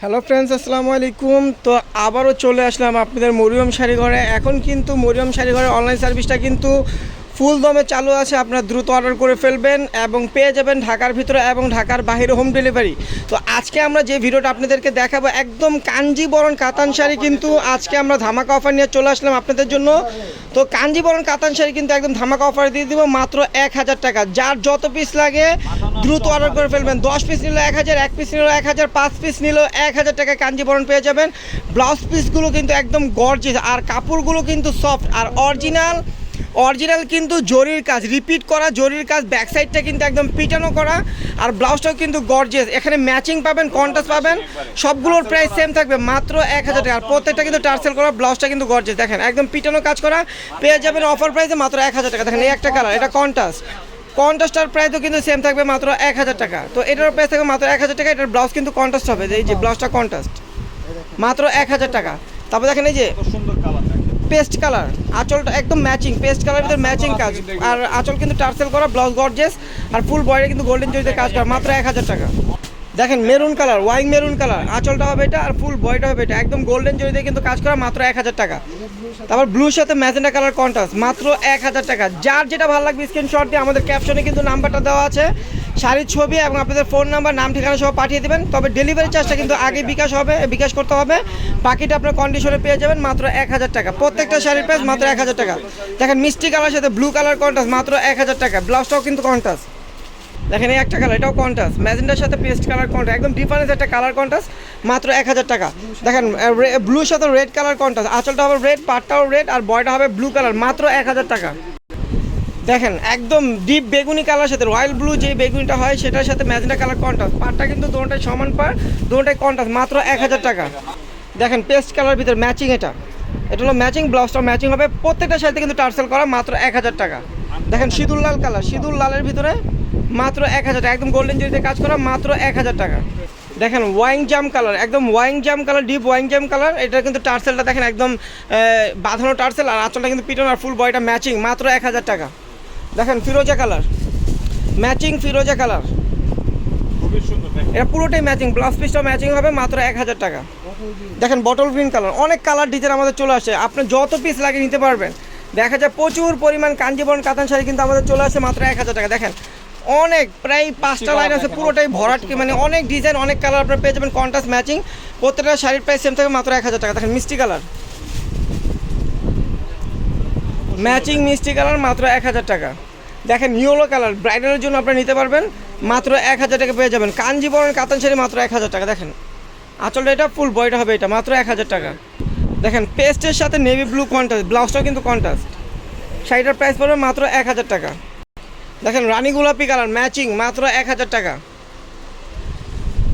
Hello friends, আসসালামু আলাইকুম। তো আবারও চলে আসলাম আপনাদের মরিয়ম শাড়িঘরে। এখন কিন্তু মরিয়ম শাড়িঘরের অনলাইন সার্ভিসটা কিন্তু ফুল দমে চালু আছে, আপনারা দ্রুত অর্ডার করে ফেলবেন এবং পেয়ে যাবেন ঢাকার ভিতরে এবং ঢাকার বাইরে হোম ডেলিভারি তো আজকে আমরা যে ভিডিওটা আপনাদেরকে দেখাবো, একদম কাঞ্জিবরণ কাতান শাড়ি কিন্তু আজকে আমরা ধামাকা অফার নিয়ে চলে আসলাম আপনাদের জন্য। তো কাঞ্জিবরণ কাতান শাড়ি কিন্তু একদম ধামাকা অফার দিয়ে দিব, মাত্র এক হাজার টাকা। যার যত পিস লাগে, দ্রুত অর্ডার করে ফেলবেন। দশ পিস নিল এক হাজার, এক পিস নিল এক হাজার, পাঁচ পিস নিল এক হাজার টাকা কাঞ্জিবরণ পেয়ে যাবেন। ব্লাউজ পিসগুলো কিন্তু একদম গর্জিস আর কাপড়গুলো কিন্তু সফট আর অরিজিনাল অরিজিনাল কিন্তু জরির কাজ রিপিট করা জরির কাজ ব্যাক সাইডটা কিন্তু একদম পিটানো করা, আর ব্লাউজটাও কিন্তু গর্জেস এখানে ম্যাচিং পাবেন কন্ট্রাস্ট পাবেন, সবগুলোর প্রাইস সেম থাকবে, মাত্র এক হাজার টাকা। আর প্রত্যেকটা কিন্তু টার্সেল করা ব্লাউজটা কিন্তু গর্জেস দেখেন, একদম পিটানো কাজ করা, পেয়ে যাবেন অফার প্রাইসে মাত্র এক হাজার টাকা। দেখেন, এই একটা কালার এটা কন্ট্রাস্ট কন্ট্রাস্টার প্রাইসও কিন্তু সেম থাকবে, মাত্র এক হাজার টাকা। তো এটার প্রাইস থাকবে মাত্র এক হাজার টাকা, এটার ব্লাউজ কিন্তু কন্ট্রাস্ট হবে। এই যে ব্লাউজটা কন্ট্রাস্ট মাত্র এক হাজার টাকা। তারপর দেখেন এই যে সুন্দর পেস্ট কালার। আঁচলটা একদম ম্যাচিং পেস্ট কালার ভিতরে ম্যাচিং কাজ। আর আঁচল কিন্তু টার্সেল করা ব্লাউজ গর্জেস আর ফুল বডিতে কিন্তু গোল্ডেন জরিতে কাজ করা মাত্র এক হাজার টাকা। দেখেন maroon colour wine maroon colour আঁচলটা হবে এটা আর ফুল বডিটা হবে এটা। একদম গোল্ডেন জরিতে কিন্তু কাজ করা মাত্র এক হাজার টাকা। তারপর ব্লুর সাথে ম্যাজেন্ডা কালার কন্ট্রাস্ট মাত্র এক হাজার টাকা। যার যেটা ভালো লাগবে স্ক্রিনশট দিয়ে আমাদের ক্যাপশনে কিন্তু নাম্বারটা দেওয়া আছে। শাড়ির ছবি এবং আপনাদের ফোন নাম্বার, নাম, ঠিকানা সহ পাঠিয়ে দেবেন। তবে ডেলিভারি চার্জটা কিন্তু আগে বিকাশ হবে, বিকাশ করতে হবে। বাকিটা আপনার কন্ডিশনে পেয়ে যাবেন মাত্র এক হাজার টাকা। প্রত্যেকটা শাড়ির প্রাইস মাত্র এক হাজার টাকা। দেখেন মিষ্টি কালার সাথে ব্লু কালার কন্ট্রাস্ট মাত্র এক হাজার টাকা। ব্লাউজটাও কিন্তু কন্ট্রাস্ট দেখেন এই একটা কালার এটাও কন্ট্রাস্ট ম্যাজেন্ডার সাথে পেস্ট কালার কন্ট্রাস্ট একদম ডিফারেন্স একটা কালার কন্ট্রাস্ট মাত্র এক হাজার টাকা। দেখেন ব্লুর সাথে রেড কালার কন্ট্রাস্ট আঁচলটা হবে রেড পাটটাও রেড আর বয়টা হবে ব্লু কালার মাত্র এক হাজার টাকা। দেখেন, একদম ডিপ বেগুনি কালার সাথে রয়্যাল ব্লু যে বেগুনিটা হয়, সেটার সাথে ম্যাজেন্ডা কালার কন্ট্রাস্ট পাটটা কিন্তু দুটোটাই সমান পার দুটোটাই কন্ট্রাস্ট মাত্র এক হাজার টাকা। দেখেন পেস্ট কালার ভিতরে ম্যাচিং এটা। এটা হলো ম্যাচিং ব্লাউজটা ম্যাচিং হবে। প্রত্যেকটা সাথে কিন্তু টার্সেল করা, মাত্র এক হাজার টাকা। দেখেন, সিঁদুর লাল কালার সিঁদুর লালের ভিতরে মাত্র এক হাজার টাকা। একদম গোল্ডেন জরিতে কাজ করা, মাত্র এক হাজার টাকা। দেখেন ওয়াইং জাম কালার একদম ওয়াইং জাম কালার ডিপ ওয়াইং জাম কালার এটা কিন্তু টার্সেলটা দেখেন, একদম বাঁধানো টার্সেল, আর আঁচলটা কিন্তু পিটন আর ফুল বয়টা ম্যাচিং মাত্র এক হাজার টাকা। দেখেন ফিরোজা কালার। ম্যাচিং ফিরোজা কালার। এটা পুরোটাই ম্যাচিং ব্লাউজ পিসটাও ম্যাচিং হবে মাত্র এক হাজার টাকা। দেখেন বটল গ্রিন কালার অনেক কালার ডিজাইন আমাদের চলে আসে। আপনি যত পিস লাগে নিতে পারবেন দেখা যায় প্রচুর পরিমাণ কাঞ্জিবরণ কাতান শাড়ি কিন্তু আমাদের চলে আসে মাত্র এক হাজার টাকা। দেখেন অনেক প্রায় পাঁচটা লাইন আছে পুরোটাই ভরাট কি মানে অনেক ডিজাইন অনেক কালার আপনার পেয়ে যাবেন কন্ট্রাস্ট ম্যাচিং প্রত্যেকটা শাড়ির প্রাইস সেম থাকে মাত্র এক হাজার টাকা। দেখেন মিষ্টি কালার। ম্যাচিং মিষ্টি কালার মাত্র এক হাজার টাকা। দেখেন, ইয়েলো কালার, ব্রাইডালের জন্য আপনারা নিতে পারবেন। মাত্র এক হাজার টাকা পেয়ে যাবেন। কাঞ্জিবরণ কাতান শাড়ি মাত্র এক হাজার টাকা। দেখেন, আঁচলটা এটা ফুল বয়টা হবে এটা, মাত্র এক হাজার টাকা। দেখেন, পেস্টের সাথে নেভি ব্লু কন্ট্রাস্ট, ব্লাউজটাও কিন্তু কন্ট্রাস্ট। শাড়িটার প্রাইস পড়বে মাত্র এক হাজার টাকা। দেখেন, রানী গোলাপি কালার, ম্যাচিং, মাত্র এক হাজার টাকা।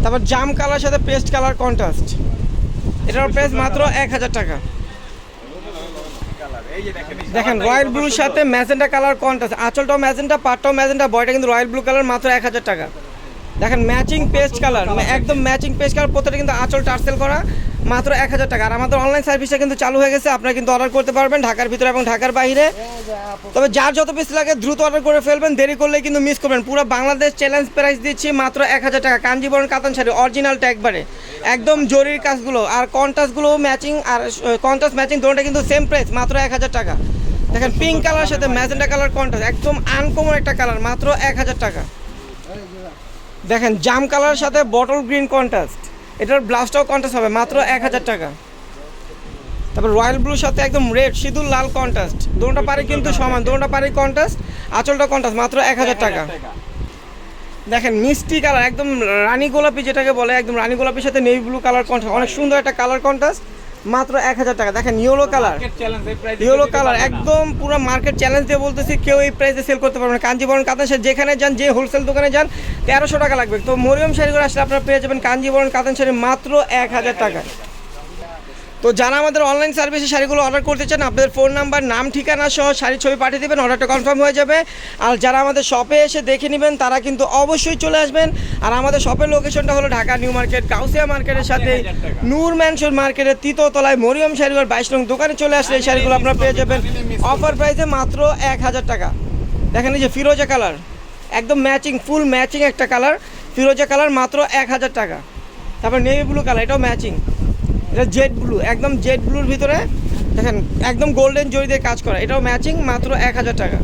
তারপর জাম কালার সাথে পেস্ট কালার কন্ট্রাস্ট। এটার প্রাইস মাত্র এক হাজার টাকা। দেখেন রয়্যাল ব্লু ব্লুর সাথে ম্যাজেন্টা কালার কন্ট্রাস্ট আঁচলটাও ম্যাজেন্টা পাটটাও ম্যাজেন্টা বয়টা কিন্তু রয়্যাল ব্লু কালার মাত্র এক হাজার টাকা। দেখেন ম্যাচিং পেস্ট কালার একদম ম্যাচিং পেস্ট কালার প্রত্যেকটা কিন্তু আঁচল টার্সেল করা। মাত্র এক হাজার টাকা। আর আমাদের অনলাইন সার্ভিসটা কিন্তু চালু হয়ে গেছে, আপনারা কিন্তু অর্ডার করতে পারবেন ঢাকার ভিতরে এবং ঢাকার বাইরে। তবে যার যত পিস লাগে দ্রুত অর্ডার করে ফেলবেন, দেরি করলে কিন্তু মিস করবেন। পুরো বাংলাদেশ চ্যালেঞ্জ প্রাইস দিচ্ছি মাত্র এক হাজার টাকা। কাঞ্জিবরণ কাতান শাড়ি অরিজিনালটা একবারে। একদম জরির কাজগুলো। আর কন্ট্রাস্টগুলো ম্যাচিং আর কন্ট্রাস্ট ম্যাচিং দুটোটা কিন্তু সেম প্রাইস মাত্র এক হাজার টাকা। দেখেন পিঙ্ক কালার সাথে ম্যাজেন্টা কালার কন্ট্রাস্ট একদম আনকমন একটা কালার মাত্র এক হাজার টাকা। দেখেন জাম কালার সাথে বটল গ্রিন কন্ট্রাস্ট এটার ব্লাউজটাও কন্ট্রাস্ট হবে মাত্র এক হাজার টাকা। তারপর রয়্যাল ব্লুর সাথে একদম রেড সিঁদুর লাল কন্টাস্ট দুটোটা পারে কিন্তু সমান দুটোটা পারে কন্টাস্ট আঁচলটা কন্ট্রাস্ট মাত্র এক হাজার টাকা। দেখেন মিষ্টি কালার একদম রানী গোলাপি যেটাকে বলে একদম রানী গোলাপির সাথে নেভি ব্লু কালার কন্ট্রাস্ট অনেক সুন্দর একটা কালার কন্ট্রাস্ট মাত্র এক হাজার টাকা। দেখেন ইয়েলো কালার ইয়েলো কালার একদম পুরো মার্কেট চ্যালেঞ্জ দিয়ে বলতেছি কেউ এই প্রাইসে সেল করতে পারবে না। কাঞ্জিবরণ কাতান শাড়ি যেখানে যান যে হোলসেল দোকানে যান তেরোশো টাকা লাগবে। তো মরিয়ম শাড়িগুলো আসলে আপনারা পেয়ে যাবেন কাঞ্জিবরণ কাতান শাড়ি মাত্র এক হাজার টাকা। তো যারা আমাদের অনলাইন সার্ভিসে শাড়িগুলো অর্ডার করতে চান আপনাদের ফোন নাম্বার নাম ঠিকানা সহ শাড়ির ছবি পাঠিয়ে দেবেন অর্ডারটা কনফার্ম হয়ে যাবে। আর যারা আমাদের শপে এসে দেখে নেবেন তারা কিন্তু অবশ্যই চলে আসবেন। আর আমাদের শপের লোকেশনটা হলো ঢাকা নিউ মার্কেট কাউসিয়া মার্কেটের সাথে নূর ম্যানশন মার্কেটের তৃতীয়তলায় মরিয়ম শাড়িঘর বাইশ নং দোকানে চলে আসলে এই শাড়িগুলো আপনারা পেয়ে যাবেন। অফার প্রাইসে মাত্র এক হাজার টাকা। দেখেন এই যে ফিরোজা কালার একদম ম্যাচিং ফুল ম্যাচিং একটা কালার। ফিরোজা কালার মাত্র এক হাজার টাকা। তারপর নেভি ব্লু কালার এটাও ম্যাচিং এটা জেড ব্লু একদম জেড ব্লুর ভিতরে, দেখেন, একদম গোল্ডেন জরি দিয়ে কাজ করা। এটাও ম্যাচিং মাত্র এক হাজার টাকা।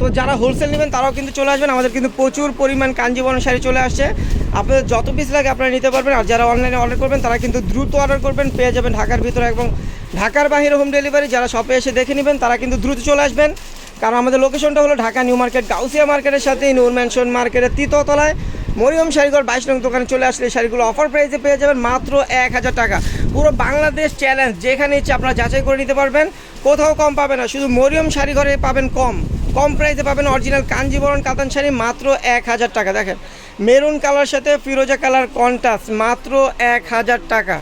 তো যারা হোলসেল নেবেন, তারাও কিন্তু চলে আসবেন। আমাদের কিন্তু প্রচুর পরিমাণ কাঞ্জিবরণ শাড়ি চলে আসছে। আপনাদের যত পিস লাগে আপনারা নিতে পারবেন। আর যারা অনলাইনে অর্ডার করবেন, তারা কিন্তু দ্রুত অর্ডার করবেন। পেয়ে যাবেন ঢাকার ভিতরে এবং ঢাকার বাইরে হোম ডেলিভারি যারা শপে এসে দেখে নেবেন, তারা কিন্তু দ্রুত চলে আসবেন। কারণ আমাদের লোকেশনটা হলো ঢাকা নিউ মার্কেট, গাউসিয়া মার্কেটের সাথে নূর ম্যানশন মার্কেটের তৃতীয়তলায় মরিয়ম শাড়িঘর বাইশ নং দোকানে চলে আসলে শাড়িগুলো অফার প্রাইসে পেয়ে যাবেন মাত্র এক হাজার টাকা। পুরো বাংলাদেশ চ্যালেঞ্জ যেখানে ইচ্ছে আপনারা যাচাই করে নিতে পারবেন, কোথাও কম পাবে না, শুধু মরিয়ম শাড়িঘরে পাবেন কম। কম প্রাইসে পাবেন অরিজিনাল কাঞ্জিবরণ কাতান শাড়ি মাত্র এক হাজার টাকা। দেখেন মেরুন কালার সাথে ফিরোজা কালার কন্টাস মাত্র এক হাজার টাকা।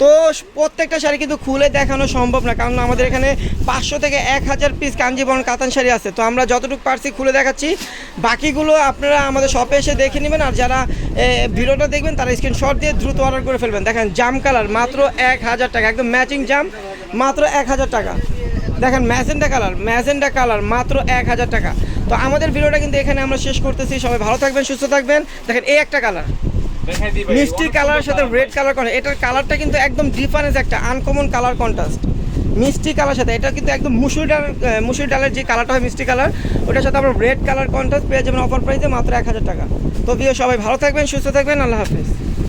তো প্রত্যেকটা শাড়ি কিন্তু খুলে দেখানো সম্ভব না, কারণ আমাদের এখানে পাঁচশো থেকে এক হাজার পিস কাঞ্জিবরণ কাতান শাড়ি আছে। তো আমরা যতটুকু পারছি খুলে দেখাচ্ছি। বাকিগুলো আপনারা আমাদের শপে এসে দেখে নেবেন, আর যারা ভিডিওটা দেখবেন, তারা স্ক্রিনশট দিয়ে দ্রুত অর্ডার করে ফেলবেন। দেখেন, জাম কালার মাত্র এক হাজার টাকা, একদম ম্যাচিং জাম, মাত্র এক হাজার টাকা। দেখেন, ম্যাজেন্ডা কালার ম্যাজেন্ডা কালার মাত্র এক হাজার টাকা। তো আমাদের ভিডিওটা কিন্তু এখানে আমরা শেষ করতেছি। সবাই ভালো থাকবেন, সুস্থ থাকবেন। দেখেন, এই একটা কালার মিষ্টি কালারের সাথে রেড কালার কন্ট্রাস্ট এটার কালারটা কিন্তু একদম ডিফারেন্স একটা আনকমন কালার কন্ট্রাস্ট মিষ্টি কালার সাথে এটা কিন্তু একদম মুসুর ডাল মুসুর ডালের যে কালারটা হয় মিষ্টি কালার ওটার সাথে আমরা রেড কালার কন্ট্রাস্ট পেয়ে যাবেন অফার প্রাইসে মাত্র এক হাজার টাকা। তো সবাই ভালো থাকবেন সুস্থ থাকবেন আল্লাহ হাফিজ।